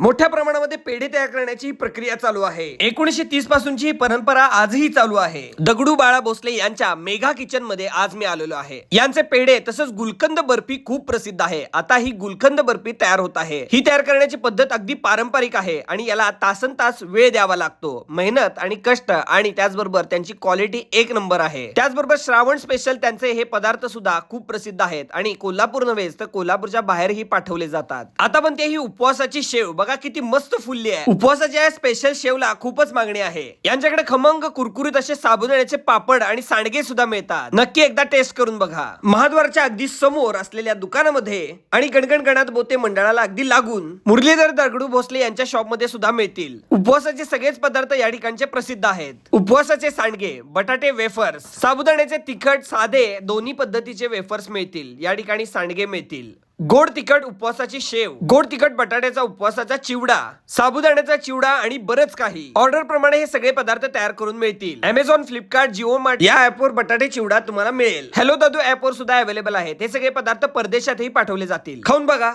मोठ्या प्रमाणामध्ये पेढे तयार करण्याची प्रक्रिया चालू आहे. एकोणीशे तीस पासूनची ही परंपरा आजही चालू आहे. दगडू बाळा भोसले यांच्या मेघा किचनमध्ये आज मी आलेलो आहे. यांचे पेढे तसंच गुलकंद बर्फी खूप प्रसिद्ध आहे. आता ही गुलकंद बर्फी तयार होत आहे. ही तयार करण्याची पद्धत अगदी पारंपरिक आहे आणि याला तासन तास वेळ द्यावा लागतो. मेहनत आणि कष्ट आणि त्याचबरोबर त्यांची क्वालिटी एक नंबर आहे. त्याचबरोबर श्रावण स्पेशल त्यांचे हे पदार्थ सुद्धा खूप प्रसिद्ध आहेत आणि कोल्हापूर नव्हेच तर कोल्हापूरच्या बाहेरही पाठवले जातात. आता पण ते ही उपवासाची शेव बघा किती मस्त फुलली आहे. उपवासाच्या या स्पेशल शेवला खूपच मागणी आहे. यांच्याकडे खमंग कुरकुरीत असे साबुदाण्याचे पापड आणि सांडगे सुद्धा मिळतात. नक्की एकदा टेस्ट करून बघा. महाद्वारच्या अगदी समोर असलेल्या दुकानामध्ये आणि गणगणगणात बोते मंडळाला अगदी लागून मुरलीधर दगडू भोसले यांच्या शॉपमध्ये सुद्धा मिळतील. उपवासाचे सगळेच पदार्थ या ठिकाणचे प्रसिद्ध आहेत. उपवासाचे सांडगे बटाटे वेफर्स साबुदाण्याचे तिखट साधे दोन्ही पद्धतीचे वेफर्स मिळतील. या ठिकाणी सांडगे मिळतील. गोड तिखट उपवासाची शेव. गोड तिखट बटाट्याचा उपवासाचा चिवडा साबुदाण्याचा चिवडा आणि बरंच काही. ऑर्डर प्रमाणे हे सगळे पदार्थ तयार करून मिळतील. अमेझॉन फ्लिपकार्ट जिओ मार्ट या ऍपवर बटाटे चिवडा तुम्हाला मिळेल. हॅलो दादू ऍपवर सुद्धा अवेलेबल आहेत. हे सगळे पदार्थ परदेशातही पाठवले जातील. खाऊन बघा.